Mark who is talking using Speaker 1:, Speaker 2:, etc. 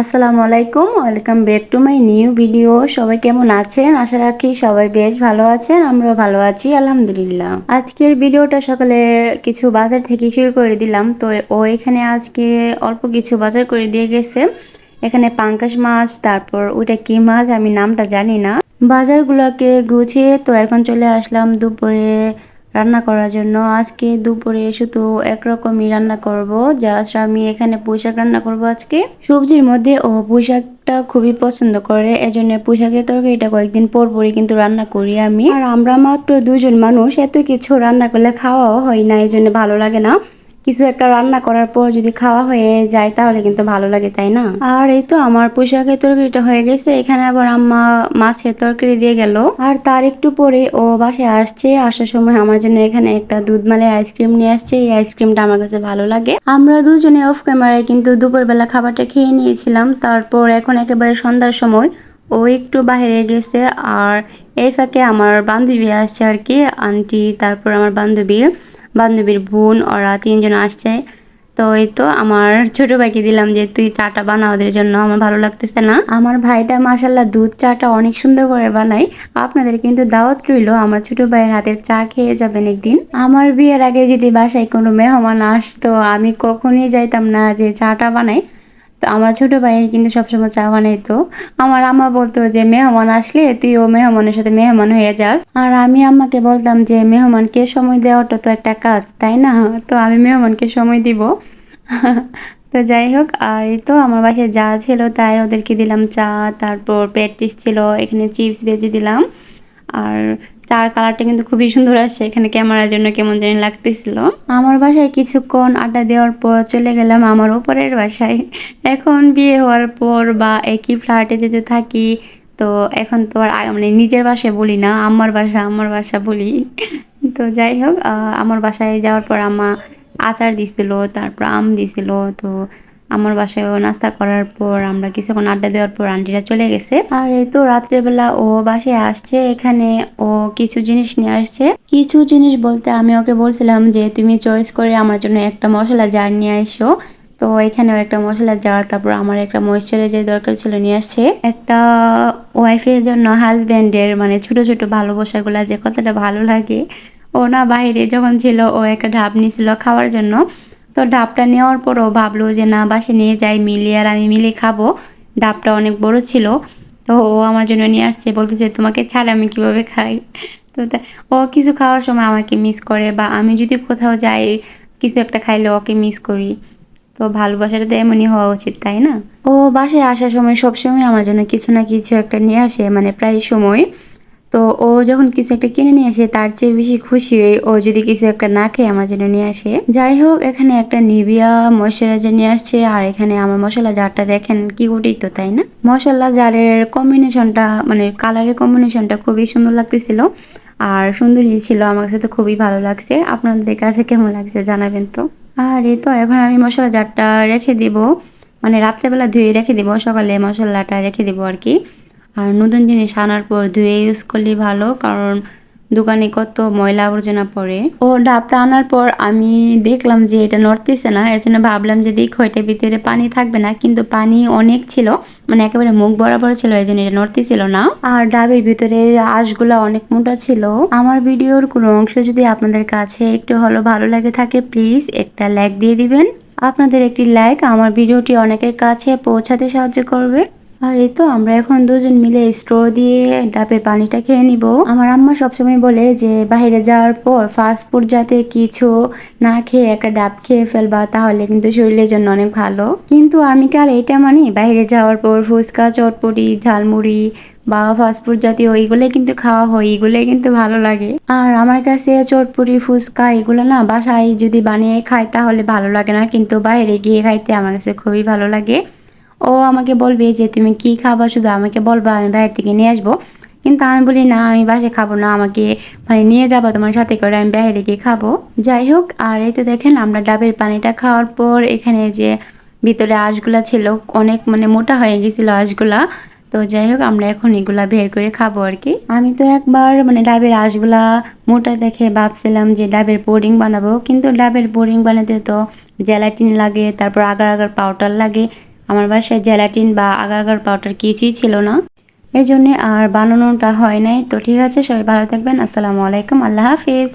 Speaker 1: আসসালামু আলাইকুম, welcome back to my new video. সবাই কেমন আছেন? আশা রাখি সবাই বেশ ভালো আছেন, আমরাও ভালো আছি, আলহামদুলিল্লাহ। আজকের ভিডিওটা সকালে কিছু বাজার থেকে শুরু করে দিলাম। তো ও এখানে আজকে অল্প কিছু বাজার করে দিয়ে গেছে। এখানে পাঙ্কাশ মাছ, তারপর ওইটা কি মাছ আমি নামটা জানি না। বাজারগুলোকে গুছিয়ে তো এখন চলে আসলাম দুপুরে রান্না করার জন্য আজকে দুপুরে শুধু একরকমই রান্না করব। জাস্ট আমি এখানে পুঁইশাক রান্না করব আজকে। সবজির মধ্যে ও পুঁইশাকটা খুবই পছন্দ করে, এজন্য তরকারি এটা কয়েকদিন পর পরই কিন্তু রান্না করি আমি। আর আমরা মাত্র দুজন মানুষ, এত কিছু রান্না করলে খাওয়াও হয় না এই জন্য ভালো লাগে না। কিছু একটা রান্না করার পর যদি খাওয়া হয়ে যায় তাহলে কিন্তু ভালো লাগে, তাই না? আর এই তো আমার পোশাকের তরকারিটা হয়ে গেছে, এখানে আবার আম্মা মাছের তরকারি দিয়ে গেল। আর তার একটু পরে ও বাসায় আসছে, আসার সময় আমার জন্য এখানে একটা দুধ মালের আইসক্রিম নিয়ে আসছে, এই আইসক্রিমটা আমার কাছে ভালো লাগে। আমরা দুজনে অফ ক্যামেরায় কিন্তু দুপুরবেলা খাবারটা খেয়ে নিয়েছিলাম, তারপর এখন একেবারে সন্ধ্যার সময়। ও একটু বাইরে গেছে, আর এই ফাঁকে আমার বান্ধবী আসছে আর কি, আন্টি, তারপর আমার বান্ধবীর বান্ধবীর বোন, ওরা তিনজন আসছে। তো এই তো আমার ছোট ভাইকে দিলাম যে, তুই চাটা বানা ওদের জন্য, আমার ভালো লাগতেছে না। আমার ভাইটা মাসাল্লাহ দুধ চাটা অনেক সুন্দর করে বানাই আপনাদের কিন্তু দাওয়াত রইল, আমার ছোট ভাইয়ের হাতের চা খেয়ে যাবেন একদিন। আমার বিয়ের আগে যদি বাসায় কোনো মেহমান আসতো, আমি কখনই যাইতাম না যে চাটা বানাই তো আমার ছোট ভাই কিন্তু সবসময় চা বানাইতো আমার আম্মা বলতো যে, মেহমান আসলে তুই ও মেহমানের সাথে মেহমান হয়ে যাস। আর আমি আম্মাকে বলতাম যে, মেহমানকে সময় দেওয়াটা তো একটা কাজ, তাই না? তো আমি মেহমানকে সময় দিব। তো যাই হোক, আর এই তো আমার বাসায় যা ছিল তাই ওদেরকে দিলাম চা, তারপর প্যাটিস ছিল, এখানে চিপস ভেজে দিলাম। আর চার কালারটা কিন্তু খুবই সুন্দর আসছে এখানে ক্যামেরার জন্য কেমন জানি লাগতেছিল। আমার বাসায় কিছুক্ষণ আড্ডা দেওয়ার পর চলে গেলাম আমার উপরের বাসায়। এখন বিয়ে হওয়ার পর বা একই ফ্ল্যাটে যেতে থাকি, তো এখন তো আর মানে নিজের বাসায় বলি না, আমার বাসা আমার বাসা বলি। তো যাই হোক আমার বাসায় যাওয়ার পর আমা আচার দিছিল, তারপর আম দিছিল, তো আমার বাসায় ও নাস্তা করার পর আমরা কিছুক্ষণ আড্ডা দেওয়ার পর আন্টিরা চলে গেছে। আর এই তো রাত্রেবেলা ও বাসায় আসছে, এখানে ও কিছু জিনিস নিয়ে আসছে। কিছু জিনিস বলতে আমি ওকে বলছিলাম যে, তুমি চয়েস করে আমার জন্য একটা মশলা জার নিয়ে এসো তো এখানেও একটা মশলা জার তারপর আমার একটা ময়শ্চারাইজার দরকার ছিল নিয়ে আসছে। একটা ওয়াইফের জন্য হাজব্যান্ডের মানে ছোট ছোট ভালোবাসাগুলা যে কতটা ভালো লাগে। ও না, বাইরে যখন ছিল ও একটা ঢাপ নিয়েছিল খাওয়ার জন্য। তো ডাবটা নেওয়ার পরও ভাবলো যে না বাসে নিয়ে যাই মিলি আর আমি মিলে খাব। ডাবটা অনেক বড় ছিল, তো ও আমার জন্য নিয়ে আসছে, বলতেছে তোমাকে ছাড়া আমি কীভাবে খাই? তো ও কিছু খাওয়ার সময় আমাকে মিস করে বা আমি যদি কোথাও যাই, কিছু একটা খাইলে ওকে মিস করি। তো ভালোবাসাটা তো এমনই হওয়া উচিত, তাই না? ও বাসায় আসার সময় সবসময় আমার জন্য কিছু না কিছু একটা নিয়ে আসে মানে প্রায় সময়। তো ও যখন কিছু একটা কিনে নিয়ে আসে, তার চেয়ে বেশি খুশি হয়ে ও যদি কিছু একটা না খেয়ে আমার জন্য নিয়ে আসে। যাই হোক, এখানে একটা নিভিয়া ময়শ্চারাইজার নিয়ে আসছে, আর এখানে আমার মশলা জারটা দেখেন কি উঠেই তো, তাই না? মশলা জারের কম্বিনেশনটা মানে কালারের কম্বিনেশনটা খুবই সুন্দর লাগতেছিল, আর সুন্দরই ছিল, আমার কাছে তো খুবই ভালো লাগছে। আপনাদের কাছে কেমন লাগছে জানাবেন তো? আর এই তো, এখন আমি মশলা জারটা রেখে দিব মানে রাত্রেবেলা ধুয়ে রেখে দিব, সকালে মশলাটা রেখে দিব আর কি। আর নতুন জিনিস আনার পর ধুয়ে ইউজ করলেই ভালো, কারণ দোকানে কত ময়লা আবর্জনা পড়ে। ও ডাবটা আনার পর আমি দেখলাম যে এটা নড়তেছে না, এর জন্য ভাবলাম যে দেখো এটার ভিতরে পানি থাকবে না, কিন্তু পানি অনেক ছিল মানে একেবারে মুখ বরাবর ছিল এই জন্য এটা নড়তেছিল না। আর ডাবের ভিতরে আঁশগুলো অনেক মোটা ছিল। আমার ভিডিওর কোনো অংশ যদি আপনাদের কাছে একটু হলো ভালো লাগে থাকে প্লিজ একটা লাইক দিয়ে দিবেন। আপনাদের একটি লাইক আমার ভিডিওটি অনেকের কাছে পৌঁছাতে সাহায্য করবে। আর এই তো, আমরা এখন দুজন মিলে স্ট্র দিয়ে ডাবের পানিটা খেয়ে নিব। আমার আম্মা সবসময় বলে যে বাইরে যাওয়ার পর ফাস্ট ফুড যাতে কিছু না খেয়ে একটা ডাব খেয়ে ফেলবা, তাহলে কিন্তু শরীরের জন্য অনেক ভালো। কিন্তু আমি কার এটা মানি? বাইরে যাওয়ার পর ফুচকা, চটপটি, ঝালমুড়ি বা ফাস্টফুড জাতীয় ওইগুলোই কিন্তু খাওয়া হয় এগুলোই কিন্তু ভালো লাগে। আর আমার কাছে চটপুরি ফুচকা এগুলো না বাসায় যদি বানিয়ে খাই তাহলে ভালো লাগে না, কিন্তু বাইরে গিয়ে খাইতে আমার কাছে খুবই ভালো লাগে। ও আমাকে বলবে যে, তুমি কি খাবা? শুধু আমাকে বলবা, আমি বাইরে থেকে নিয়ে আসব। কিন্তু আমি বলি, না, আমি বাসে খাব না, আমাকে মানে নিয়ে যাব তোমার সাথে করে, আমি বাইরে গিয়ে খাব। যাই হোক, আর এই তো দেখেন, আমরা ডাবের পানিটা খাওয়ার পর এখানে যে ভিতরে আঁশগুলা ছিল, অনেক মানে মোটা হয়ে গেছিল আঁশগুলা। তো যাই হোক, আমরা এখন এগুলা বের করে খাব আর কি। আমি তো একবার মানে ডাবের আঁশগুলা মোটা দেখে ভাবছিলাম যে, ডাবের বোরিং বানাবো। কিন্তু ডাবের বোরিং বানাতে তো জেলাটিন লাগে, তারপর আগার আগার পাউডার লাগে। আমার বাসায় জেলাটিন বা আগার পাউডার কিছুই ছিল না। এই জন্যে আর বানানোটা হয় নাই। তো ঠিক আছে, সবাই ভালো থাকবেন। আসসালামু আলাইকুম। আল্লাহ হাফিজ।